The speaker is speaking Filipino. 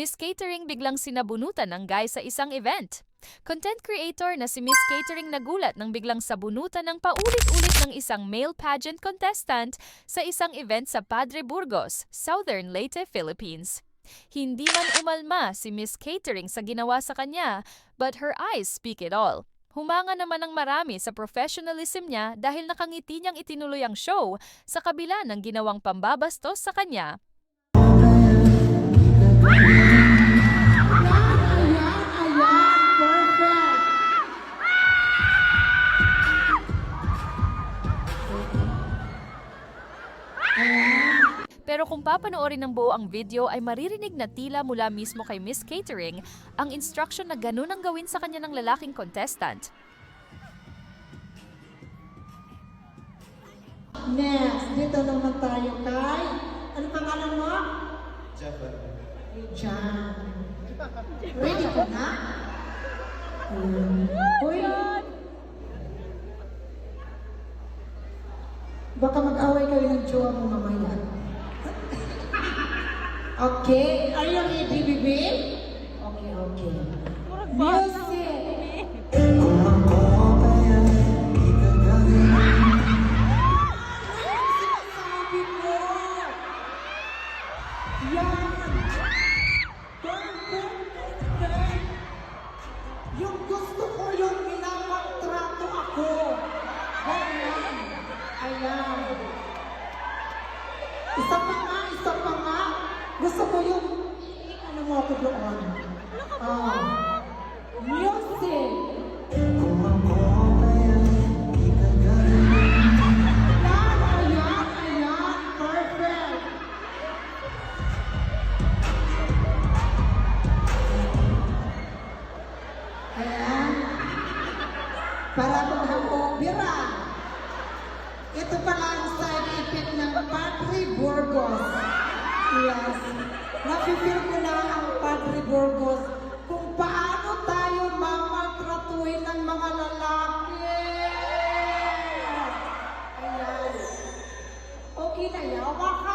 Miss Catering biglang sinabunutan ng guy sa isang event. Content creator na si Miss Catering nagulat nang biglang sabunutan ng paulit-ulit ng isang male pageant contestant sa isang event sa Padre Burgos, Southern Leyte, Philippines. Hindi man umalma si Miss Catering sa ginawa sa kanya, but her eyes speak it all. Humanga naman ng marami sa professionalism niya dahil nakangiti niyang itinuloy ang show sa kabila ng ginawang pambabastos sa kanya Pero kung papanoorin ng buo ang video ay maririnig na tila mula mismo kay Miss Catering ang instruction na ganun ang gawin sa kanya ng lalaking contestant. Next, dito naman tayo kay... Ano pangalan mo? Jeffrey. Jan. Ready ka na? Um, Uy. Baka mag-away kayo ng jowa mo mamaya. Okay, are you ready, baby? Okay, okay. Music! Yung gusto Ayan. Isa pa nga, isa pa nga. Gusto ko yung, ano mo ako doon. Ah. Music. Ayan, ayan, ayan. Perfect. Ayan. Ito pala ang side effect ng Padre Burgos. Yes. Napipil ko na ang Padre Burgos kung paano tayo mamatratuhin ng mga lalaki. Ayan. Okay na yawa ka.